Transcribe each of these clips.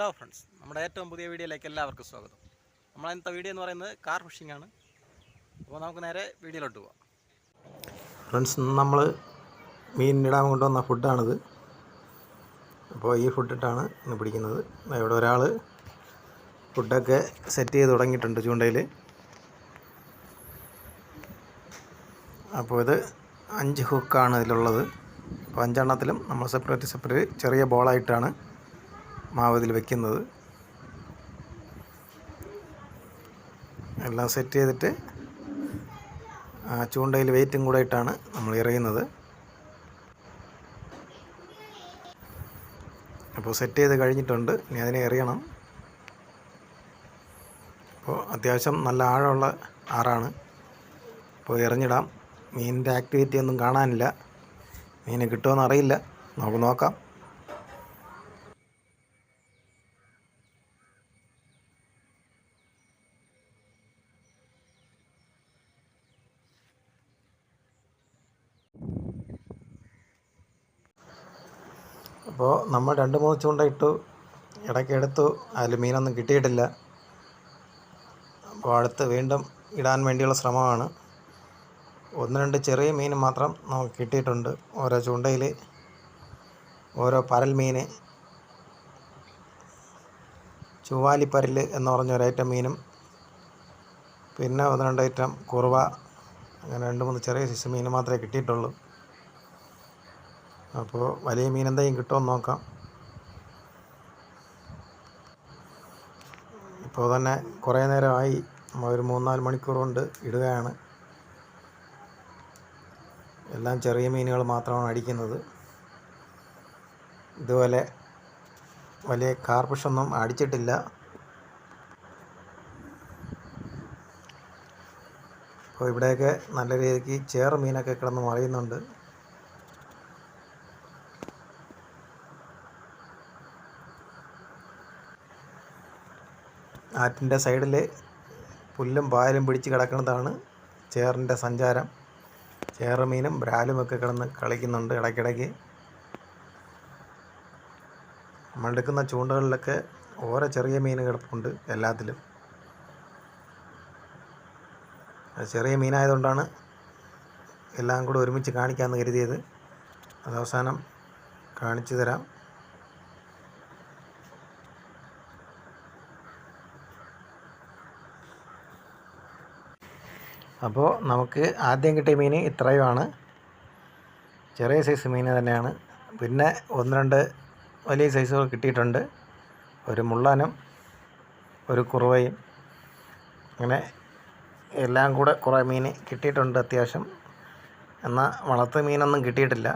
Hello friends നമ്മുടെ ഏറ്റവും പുതിയ വീഡിയോയിലേക്ക് എല്ലാവർക്കും സ്വാഗതം. നമ്മളെ ഇന്നത്തെ വീഡിയോ എന്ന് പറയുന്നത് കാർ ഫിഷിംഗ് ആണ്. അപ്പോൾ നമുക്ക് നേരെ വീഡിയോയിലോട്ട് പോവാം. ഫ്രണ്ട്സ് നമ്മൾ മീൻ ഇടാൻ കൊണ്ടുവന്ന ഫുഡാണിത് അപ്പോൾ ഈ ഫുഡിട്ടാണ് ഇന്ന് പിടിക്കുന്നത്. ഇവിടെ ഒരാൾ ഫുഡൊക്കെ സെറ്റ് ചെയ്ത് തുടങ്ങിയിട്ടുണ്ട് ചൂണ്ടയിൽ അപ്പോൾ ഇത് അഞ്ച് ഹുക്കാണ് ഇതിലുള്ളത്. അപ്പോൾ അഞ്ചെണ്ണത്തിലും നമ്മൾ സെപ്പറേറ്റ് സെപ്പറേറ്റ് ചെറിയ ബോളായിട്ടാണ് മാവ് ഇതിൽ വെക്കുന്നത്. എല്ലാം സെറ്റ് ചെയ്തിട്ട് ചൂണ്ടയിൽ വെയിറ്റും കൂടെ ഇട്ടാണ് നമ്മൾ ഇറയുന്നത്. അപ്പോൾ സെറ്റ് ചെയ്ത് കഴിഞ്ഞിട്ടുണ്ട്. ഇനി അതിനെ എറിയണം. അപ്പോൾ അത്യാവശ്യം നല്ല ആഴമുള്ള ആറാണ്. അപ്പോൾ എറിഞ്ഞിടാം. മീനിന്റെ ആക്ടിവിറ്റി ഒന്നും കാണാനില്ല. മീന് കിട്ടുമെന്ന് അറിയില്ല. നമുക്ക് നോക്കാം. അപ്പോൾ നമ്മൾ രണ്ട് മൂന്ന് ചൂണ്ട ഇട്ടു ഇടയ്ക്ക് എടുത്തു അതിൽ മീനൊന്നും കിട്ടിയിട്ടില്ല. അപ്പോൾ അടുത്ത് വീണ്ടും ഇടാൻ വേണ്ടിയുള്ള ശ്രമമാണ്. ഒന്ന് രണ്ട് ചെറിയ മീൻ മാത്രം നമുക്ക് കിട്ടിയിട്ടുണ്ട്. ഓരോ ചൂണ്ടയിൽ ഓരോ പരൽ മീൻ പരൽ എന്ന് പറഞ്ഞ ഒരു ഐറ്റം മീനും പിന്നെ ഒന്ന് രണ്ട് ഐറ്റം കുറുവ അങ്ങനെ രണ്ട് മൂന്ന് ചെറിയ ശിശു മീൻ മാത്രമേ കിട്ടിയിട്ടുള്ളൂ. അപ്പോൾ വലിയ മീൻ എന്തെങ്കിലും കിട്ടുമെന്ന് നോക്കാം. ഇപ്പോൾ തന്നെ കുറേ നേരമായി ഒരു മൂന്നാൽ മണിക്കൂർ കൊണ്ട് ഇടുകയാണ്. എല്ലാം ചെറിയ മീനുകൾ മാത്രമാണ് അടിക്കുന്നത്. ഇതുപോലെ വലിയ കാർപ്പിഷൊന്നും അടിച്ചിട്ടില്ല. അപ്പോൾ ഇവിടെയൊക്കെ നല്ല രീതിക്ക് ചേർ മീനൊക്കെ കിടന്ന് മറിയുന്നുണ്ട്. ആറ്റിന്റെ സൈഡിൽ പുല്ലും പായലും പിടിച്ച് കിടക്കുന്നതാണ് ചേറിന്റെ സഞ്ചാരം. ചേറ് മീനും ബ്രാലുമൊക്കെ കിടന്ന് കളിക്കുന്നുണ്ട് ഇടയ്ക്കിടയ്ക്ക്. നമ്മളെടുക്കുന്ന ചൂണ്ടകളിലൊക്കെ ഓരോ ചെറിയ മീൻ കിടപ്പുണ്ട് എല്ലാത്തിലും. ചെറിയ മീനായതുകൊണ്ടാണ് എല്ലാം കൂടെ ഒരുമിച്ച് കാണിക്കാമെന്ന് കരുതിയത്. അത് അവസാനം കാണിച്ചു തരാം. അപ്പോൾ നമുക്ക് ആദ്യം കിട്ടിയ മീൻ ഇത്രയുമാണ്. ചെറിയ സൈസ് മീൻ തന്നെയാണ്. പിന്നെ ഒന്ന് രണ്ട് വലിയ സൈസുകൾ കിട്ടിയിട്ടുണ്ട്. ഒരു മുള്ളാനും ഒരു കുറുവയും. അങ്ങനെ എല്ലാം കൂടെ കുറേ മീൻ കിട്ടിയിട്ടുണ്ട് അത്യാവശ്യം. എന്നാൽ വളർത്ത് മീനൊന്നും കിട്ടിയിട്ടില്ല.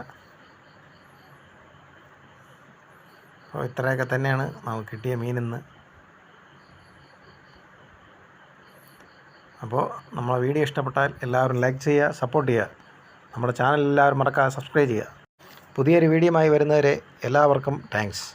അപ്പോൾ ഇത്രയൊക്കെ തന്നെയാണ് നമുക്ക് കിട്ടിയ മീൻ ഇന്ന്. അപ്പോൾ നമ്മളെ വീഡിയോ ഇഷ്ടപ്പെട്ടാൽ എല്ലാവരും ലൈക്ക് ചെയ്യുക സപ്പോർട്ട് ചെയ്യുക. നമ്മുടെ ചാനൽ എല്ലാവരും മറക്കാതെ സബ്സ്ക്രൈബ് ചെയ്യുക. പുതിയൊരു വീഡിയോ വീഡിയോയുമായി വരുന്നവരെ എല്ലാവർക്കും താങ്ക്സ്